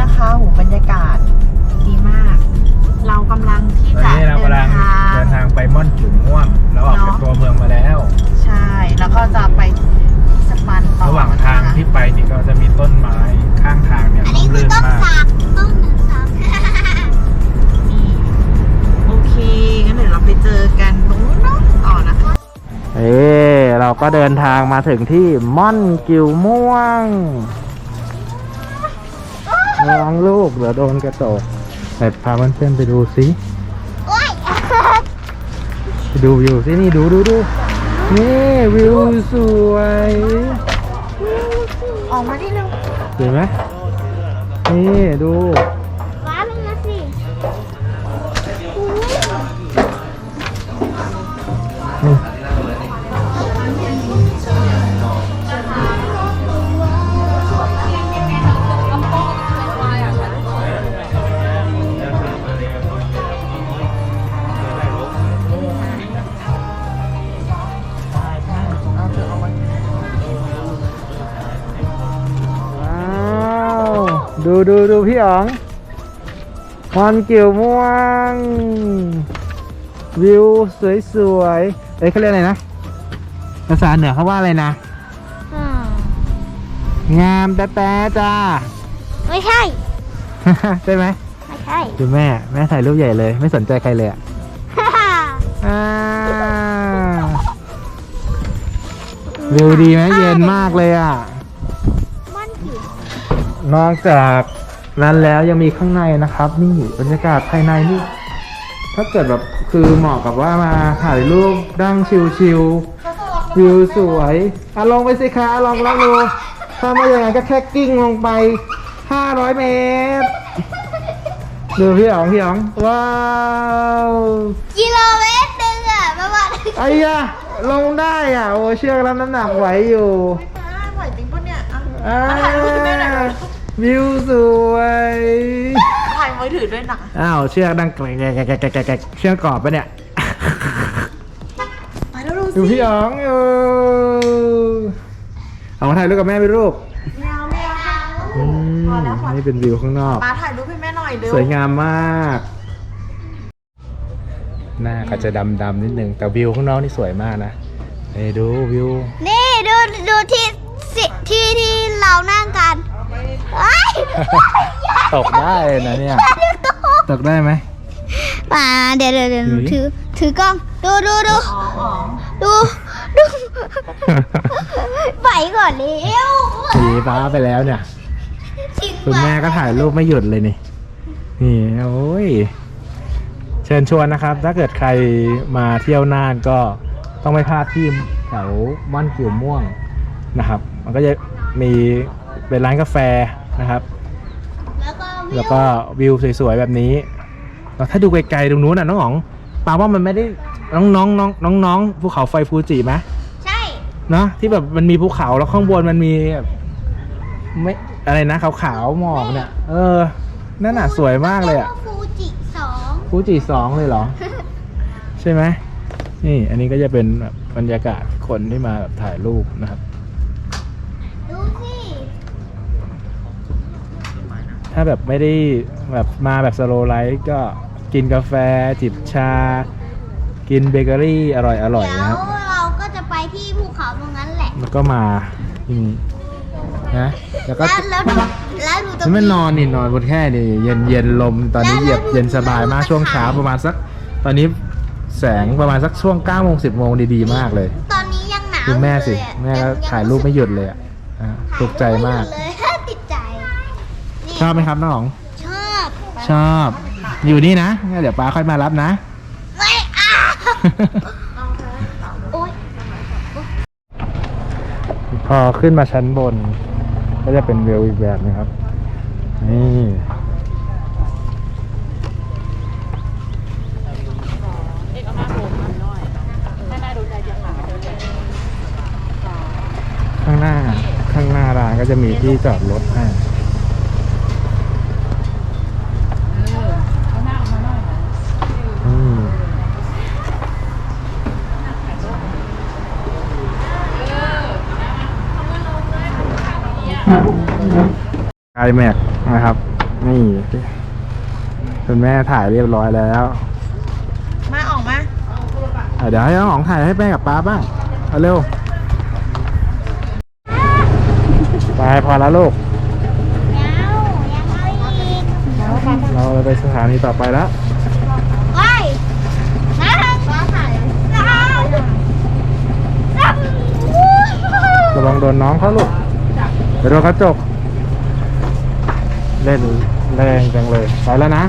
นะคะหูบรรยากาศดีมาก เรากำลังที่จะนี้เรางเดินทางไปม่อนจุ่มม่วงเราออกจากตัวเมืองมาแล้ว ใช่ แล้วก็จะไปที่สปันระหว่างทางที่ไปนี่ก็จะมีต้นไม้ข้างทางเนี่ยอันมต้นมากโอเคงั้นเดี๋ยวเราไปเจอกันตรงนู้นเอะต่อนะคะ เอ้เราก็เดินทางมาถึงที่ม่อนกิวม่วง ระวังลูกเดี๋ยวโดนกระจกแต่พาเพื่อนๆไปดูสิโอ๊ยไปดูวิวสินี่ดูดูดูนี่วิวสวยออกมาได้เร็วสวยไหมนี่ดู ดูดูดูพี่อ๋องมอนกิ่วม่วง วิวสวยๆเอ้ยเขาเรียกอะไรนะ ภาษาเหนือเขาว่าอะไรนะ อ่างามแต่แต่จ้า ไม่ใช่ ใช่ไหมไม่ใช่ ดูแม่แม่ถ่ายรูปใหญ่เลย ไม่สนใจใครเลยอะอ่าวิวดีไหมเย็นมากเลยอะมันผิด นอกจากนั้นแล้วยังมีข้างในนะครับ นี่บรรยากาศภายในนี่ ถ้าเกิดแบบคือเหมาะกับว่ามาถ่ายรูปดั้งชิลๆวิวสวยอะลงไปสิคะลองลองดูถ้าไม่อย่างนั้นก็แค่กิ้งลงไป 500 เมตรดูพี่อ๋องพี่อ๋องว้าวกิโลเมตรหนึ่งอะประมาณไอ้ยะลงได้อะโอ้เชือกรับน้ำหนักไหวอยู่ไหวจริงปะเนี่ยอะอ่าถ่ายรูปให้แม่หน่อย วิวสวยถ่ายมือถือด้วยนะอ้าวเชือกดังแกรกแกรกแกรกแกรกแกรกเชือกกรอบปะเนี่ยไปแล้วดูดูสิพี่อ๋องอยู่เอามาถ่ายรูปกับแม่ไปรูปแมวแมวอืมนี่เป็นวิวข้างนอก มาถ่ายรูปให้แม่หน่อยเร็วสวยงามมาก หน้าก็จะดำๆนิดนึงแต่วิวข้างนอกนี่สวยมากนะเอ้ยดูวิว นี่ดูดูที่สิที่ที่เรานั่งกันเฮ้ย ตกได้นะเนี่ยดูตัวตกได้ไหมมาเดี๋ยวเดี๋ยวเดี๋ยวหือถือถือกล้อง ดูดูดูอ๋ออ๋อดูดูไปก่อนเร็วสีฟ้าไปแล้วเนี่ยทิ้งคุณแม่ก็ถ่ายรูปไม่หยุดเลยนี่ นี่โอ้ย เชิญชวนนะครับ ถ้าเกิดใครมาเที่ยวน่านก็ต้องไม่พลาดที่แถวม่อนกิ่วม่วงนะครับ มันก็จะมีเป็นร้านกาแฟ นะครับแล้วก็แล้วก็วิวสวยๆแบบนี้แล้วถ้าดูไกลๆตรงนู้นน่ะน้องอ๋องปาว่ามันไม่ได้น้องๆน้องน้องน้องๆภูเขาไฟฟูจิไหมใช่เนาะที่แบบมันมีภูเขาแล้วข้างบนมันมีแบบไม่อะไรนะขาวๆหมอกเนี่ย เออนั่นน่ะสวยมากเลยอะฟูจิสองฟูจิสองเลยเหรอ ใช่ไหมนี่อันนี้ก็จะเป็นแบบบรรยากาศคนที่มาแบบถ่ายรูปนะครับ ดูสิ ถ้าแบบไม่ได้แบบมาแบบสโลไลท์ก็กินกาแฟจิบชา กินเบเกอรี่อร่อยอร่อยเดี๋ยวนะครับเราก็จะไปที่ภูเขาตรงนั้นแหละแล้วก็มาที่นี่นะแล้วก็ แล้วแล้วแล้วดูตรง ฉันไม่นอนนี่นอนบนแค่นี่เย็นเย็นลมตอนนี้เหยียบเย็นสบายมากช่วงเช้าประมาณสัก ตอนนี้แสงประมาณสักช่วง9โมง10โมงดีๆมากเลยตอนนี้ยังหนาวดูแม่สิ อยู่เลยอะแม่ก็งงถ่ายรูปไม่หยุดเลยอะอะถูกใจมากถ่ยรูปไหยุดเลยติดใจนี่ ชอบไหมครับน้องอ๋องชอบชอบ อยู่นี่นะงั้นเดี๋ยวป้าค่อยมารับนะ ไม่อ้าโอ๊ยพอขึ้นมาชั้นบน ก็จะเป็นวิวอีกแบบนึงครับ นี่ ข้างหน้าข้างหน้าร้านก็จะมีที่จอดรถให้อืม ไอแม็กนะครับ นี่คุณแม่ถ่ายเรียบร้อยแล้ว มาออกมาอะเดี๋ยวให้น้องอ๋องถ่ายให้แม่กับป้าบ้างเอาเร็วไปพอแล้วลูกยังยังเอาอีกเราไปสถานีต่อไปแล้วไปนะฟ้าถ่ายนะระวังโดนน้องเขาลูก เดี๋ยวโดนกระจก เล่นแรงจังเลย ไปแล้วนะ